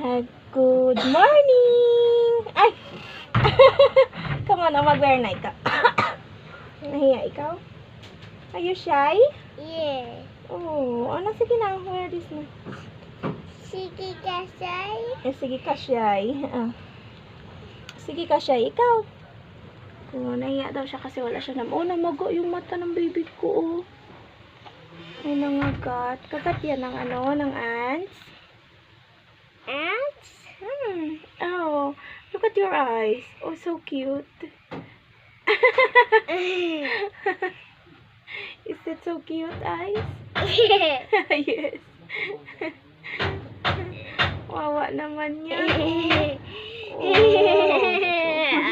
Good morning! Ay! Come on, oh, mag-wear night ka. Nahiya ikaw? Are you shy? Yeah. Oh, ano sige na, wear this na. Sige kasay. Eh, sige ka shy. Ah. Sige ka shy, ikaw. Oh, nahiya daw siya kasi wala siya nam. Oh, namago yung mata ng baby ko, oh. Ay, nangagat. Kagat yan ng ano, ng ants. Ants? Hmm. Oh, look at your eyes. Oh, so cute. Is that so cute, eyes? yes. Wawa naman yan. Oh.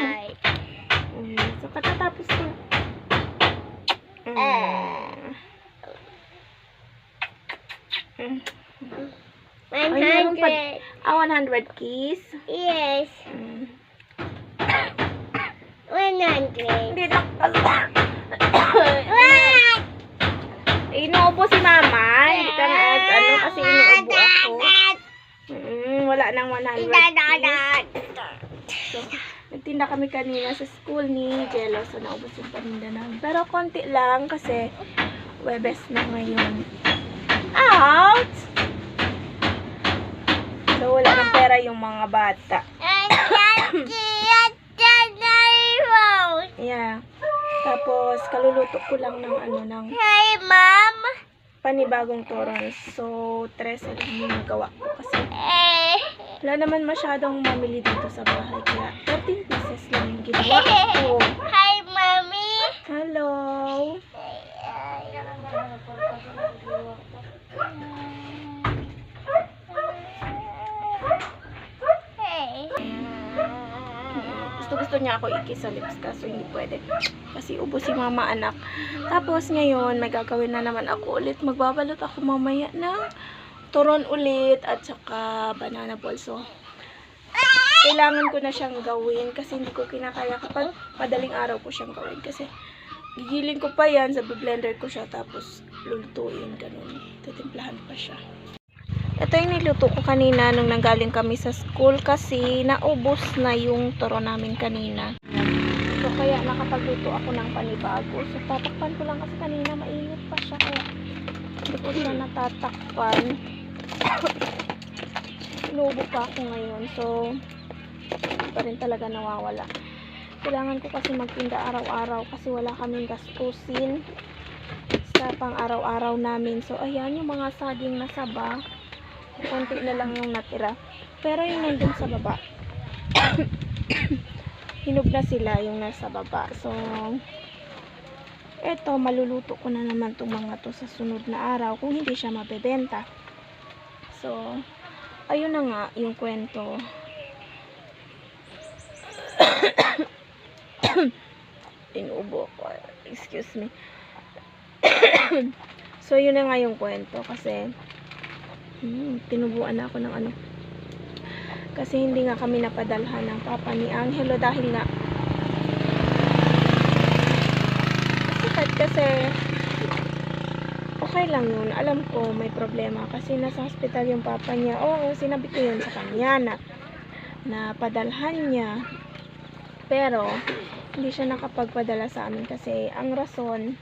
Ay. Mm, so, katatapos ko. Mm. Mm. Ay, meron pa. 100. Ah, 100 keys. Yes. Mm. 100. Hindi na. What? Inuubo si mama. Hindi ka nga, ano, kasi inuubo ako. Mm, wala nang 100 keys. So, nagtinda kami kanina sa school ni Jello. So, naubos yung paninda namin. Pero, konti lang kasi Webes na ngayon. Out! So, pera yung mga bata. Yeah. Tapos, kaluluto ko lang ng ano, ng Hey, Mom. panibagong toron. So, tres lang yung nagawa ko kasi Eh. wala naman masyadong mamili dito sa bahay. Kaya, 13 pieces lang yung ginawa ko. Hi, Mommy. Hello! Hey. Gusto gusto niya ako ikis sa lips kaso hindi pwede. Kasi ubo si mama anak. Tapos ngayon, may gagawin na naman ako ulit. Magbabalot ako mamaya ng turon ulit at saka banana balls. So, kailangan ko na siyang gawin kasi hindi ko kinakaya kapag madaling araw ko siyang gawin. Kasi gigiling ko pa yan, sa blender ko siya tapos lulutuin, ganun. Titimplahan pa siya. Ito yung niluto ko kanina nung nanggaling kami sa school kasi naubos na yung toro namin kanina. So kaya nakapagluto ako ng panibago. So tatakpan ko lang kasi kanina mainit pa siya kaya hindi ko siya natatakpan. Inuubo pa ako ngayon. So pa rin talaga nawawala. Kailangan ko kasi magtinda araw-araw kasi wala kaming gastusin sa pang araw-araw namin. So ayan yung mga saging na saba konti na lang yung natira. Pero yung nandun sa baba, hinog na sila yung nasa baba. So, eto, maluluto ko na naman itong mga to sa sunod na araw kung hindi siya mabebenta. So, ayun na nga yung kwento. Inuubo ko. Excuse me. so, yun na nga yung kwento kasi Hmm, tinubuan na ako ng ano. Kasi hindi nga kami napadalhan ng papa ni Angelo dahil nga sakit kasi okay lang yun. Alam ko may problema kasi nasa hospital yung papa niya. Oo, sinabi ko yun sa kanya na na padalhan niya. Pero hindi siya nakapagpadala sa amin kasi ang rason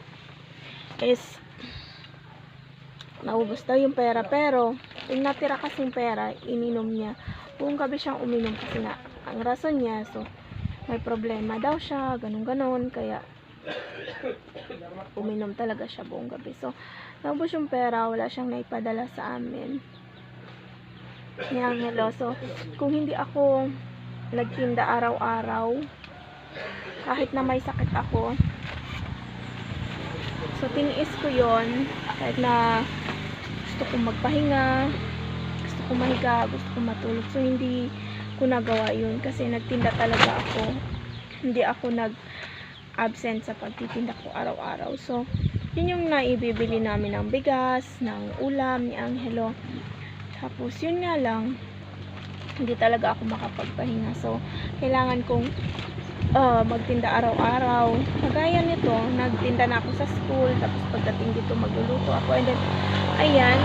is naubos daw yung pera pero yung natira kasing pera ininom niya. Buong gabi siyang uminom kasi nga ang rason niya so may problema daw siya ganun ganon kaya uminom talaga siya buong gabi. So naubos yung pera wala siyang naipadala sa amin. Ni Angelo so kung hindi ako nagtinda araw-araw kahit na may sakit ako so tiniis ko yon kahit na gusto kong magpahinga, gusto kong mahiga, gusto kong matulog. So, hindi ko nagawa yun kasi nagtinda talaga ako. Hindi ako nag-absent sa pagtitinda ko araw-araw. So, yun yung naibibili namin ng bigas, ng ulam ni Angelo. Tapos, yun nga lang, hindi talaga ako makapagpahinga. So, kailangan kong uh, magtinda araw-araw. Kagaya nito, nagtinda na ako sa school, tapos pagdating dito magluluto ako. And then, ayan,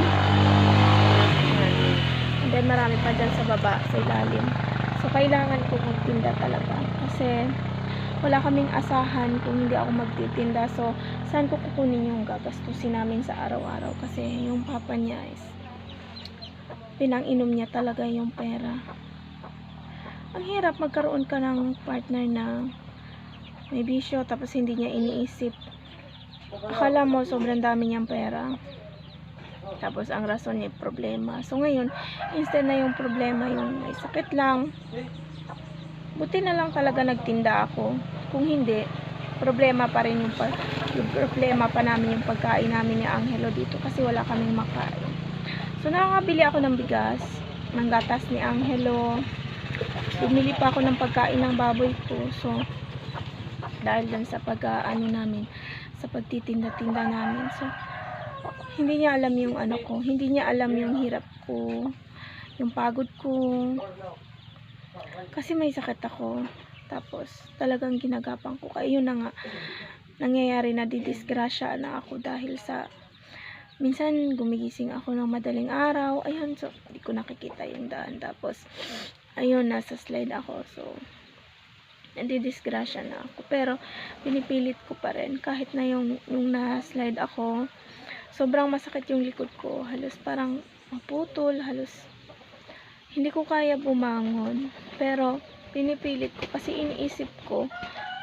then marami pa dyan sa baba, sa ilalim. So, kailangan ko magtinda talaga. Kasi, wala kaming asahan kung hindi ako magtitinda. So, saan ko kukunin yung gagastusin namin sa araw-araw? Kasi, yung papa niya is, pinang-inom niya talaga yung pera. Ang hirap magkaroon ka ng partner na may bisyo, tapos hindi niya iniisip. Akala mo, sobrang dami niyang pera. Tapos, ang rason niya, problema. So, ngayon, instead na yung problema, yung may sakit lang, buti na lang talaga nagtinda ako. Kung hindi, problema pa rin yung, pa, yung problema pa namin yung pagkain namin ni Angelo dito kasi wala kaming makain. So, nakakabili ako ng bigas, ng gatas ni Angelo. Bumili pa ako ng pagkain ng baboy ko. So, dahil dun sa pag ano namin, sa pagtitinda-tinda namin. So, hindi niya alam yung ano ko, hindi niya alam yung hirap ko, yung pagod ko. Kasi may sakit ako. Tapos, talagang ginagapang ko. Kaya yun na nga, nangyayari na didisgrasya na ako dahil sa minsan gumigising ako ng madaling araw. Ayun, so, hindi ko nakikita yung daan. Tapos, ayun, nasa slide ako. So, nadidisgrasya na ako. Pero, pinipilit ko pa rin. Kahit na yung, yung na-slide ako, sobrang masakit yung likod ko. Halos parang maputol, halos hindi ko kaya bumangon. Pero, pinipilit ko kasi iniisip ko,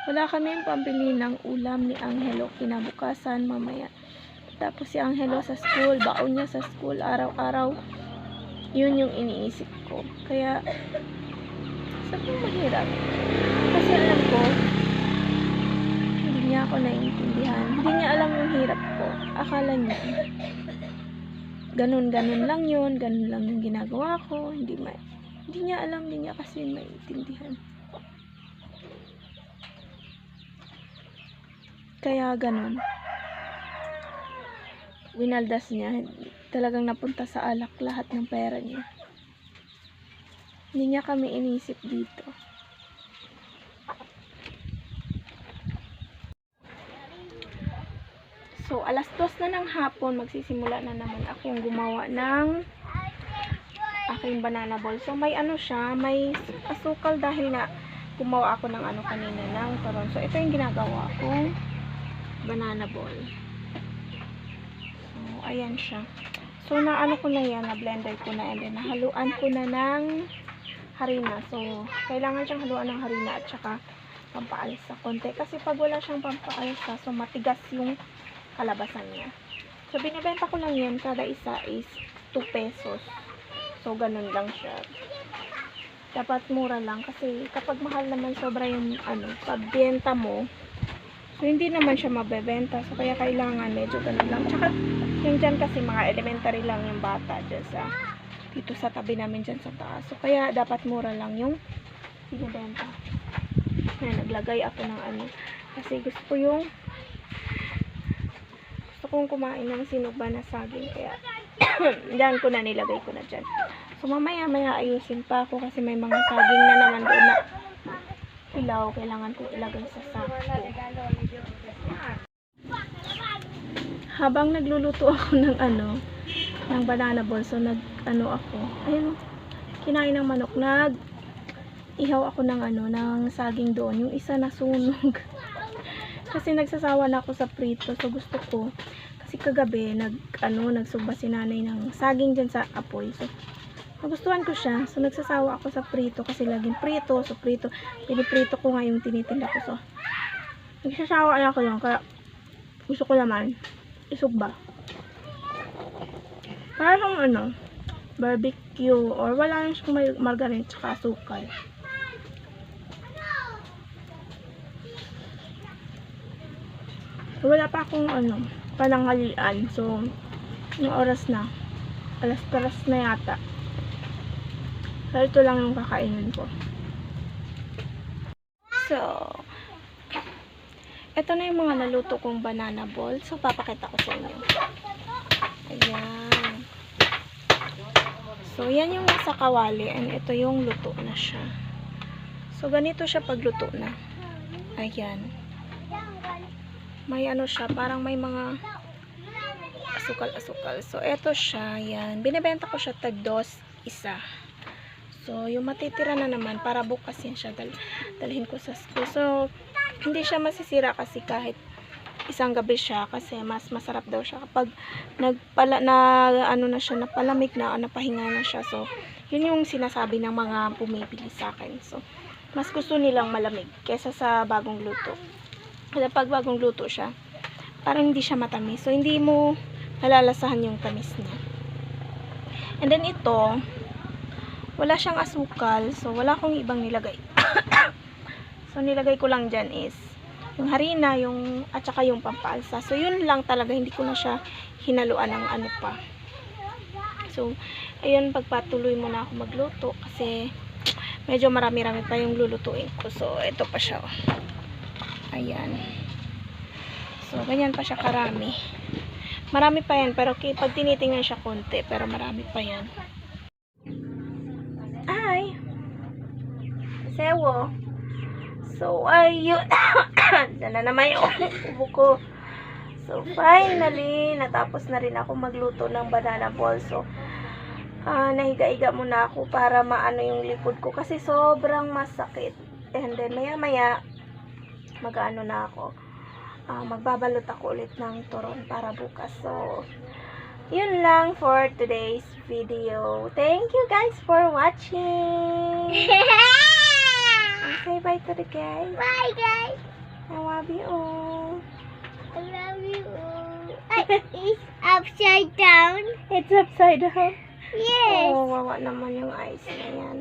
wala kami pambili ng ulam ni Angelo kinabukasan mamaya. Tapos si Angelo sa school, baon niya sa school araw-araw. Yun yung iniisip ko. Kaya, sabi mahirap. Kasi alam ko, hindi niya ako naiintindihan. Hindi niya alam yung hirap ko. Akala niya, ganun-ganun lang yun, ganun lang yung ginagawa ko, hindi ma hindi niya alam, hindi niya kasi maiintindihan. Kaya ganun. Winaldas niya, talagang napunta sa alak lahat ng pera niya. Hindi niya kami inisip dito. So, alas dos na ng hapon, magsisimula na naman akong gumawa ng aking banana ball. So, may ano siya, may asukal dahil nga gumawa ako ng ano kanina ng turon. So, ito yung ginagawa kong banana ball. So, ayan siya. So, naano ko na yan, na-blender ko na, and then nahaluan ko na ng harina. So, kailangan siyang haluan ng harina at saka pampaalsa konti. Kasi pag wala siyang pampaalsa, so matigas yung kalabasan niya. So, binibenta ko lang yan. Kada isa is 2 pesos. So, ganun lang siya. Dapat mura lang. Kasi kapag mahal naman sobra yung ano, pagbenta mo, so, hindi naman siya mabebenta. So, kaya kailangan medyo ganun lang. Tsaka, yung dyan kasi mga elementary lang yung bata dyan sa, dito sa tabi namin dyan sa taas. So, kaya dapat mura lang yung binibenta. Ayan, naglagay ako ng ano. Kasi gusto ko yung gusto kong kumain ng sinugba na saging. Kaya, dyan ko na nilagay ko na dyan. So, mamaya, maya ayusin pa ako kasi may mga saging na naman doon na hilaw. Kailangan ko ilagay sa sako. Habang nagluluto ako ng ano, ng banana ball, so nag, ano ako, ayun, kinain ng manok, nag, ihaw ako ng ano, ng saging doon. Yung isa nasunog. kasi nagsasawa na ako sa prito. So gusto ko, kasi kagabi, nag, ano, nagsugba si nanay ng saging dyan sa apoy. So, nagustuhan ko siya. So, nagsasawa ako sa prito kasi laging prito. So, prito. Piniprito ko nga yung tinitinda ko. So, nagsasawa na ako yun. Kaya, gusto ko naman, isugba. Para siyang ano, barbecue or wala lang siyang may margarine tsaka asukal. Wala pa akong ano, pananghalian. So, yung oras na. Alas taras na yata. So, ito lang yung kakainin ko. So, ito na yung mga naluto kong banana ball. So, papakita ko sa inyo. Ayan. So, yan yung nasa kawali. And ito yung luto na siya. So, ganito siya pagluto na. Ayan. May ano siya, parang may mga asukal-asukal. So, eto siya. Yan. Binibenta ko siya tag dos isa. So, yung matitira na naman, para bukas yan siya dal dalhin ko sa school. So, hindi siya masisira kasi kahit isang gabi siya kasi mas masarap daw siya kapag nagpala na ano na siya napalamig na napahinga na siya. So yun yung sinasabi ng mga bumibili sa akin. So mas gusto nilang malamig kesa sa bagong luto. Kasi pag bagong luto siya parang hindi siya matamis. So hindi mo nalalasahan yung tamis niya. And then ito wala siyang asukal. So wala akong ibang nilagay. So nilagay ko lang dyan is yung harina, yung at saka yung pampalsa. So yun lang talaga, hindi ko na siya hinaluan ng ano pa. So ayun, pagpatuloy muna ako magluto kasi medyo marami-rami pa yung lulutuin ko. So ito pa siya. oh. Ayan. So ganyan pa siya karami. Marami pa yan, pero ki- pag tinitingnan siya konti, pero marami pa yan. Ay! Sewo! So, ayun. Yan na naman yung ubo ko. So, finally, natapos na rin ako magluto ng banana ball. So, ah, nahiga-higa muna ako para maano yung likod ko kasi sobrang masakit. And then, maya-maya, mag-ano na ako. Ah, magbabalot ako ulit ng turon para bukas. So, yun lang for today's video. Thank you guys for watching. Say bye to the guys. Bye, guys. I love you all. I love you. It's upside down. It's upside down. Yes. Oh, wawa naman yung eyes na yan.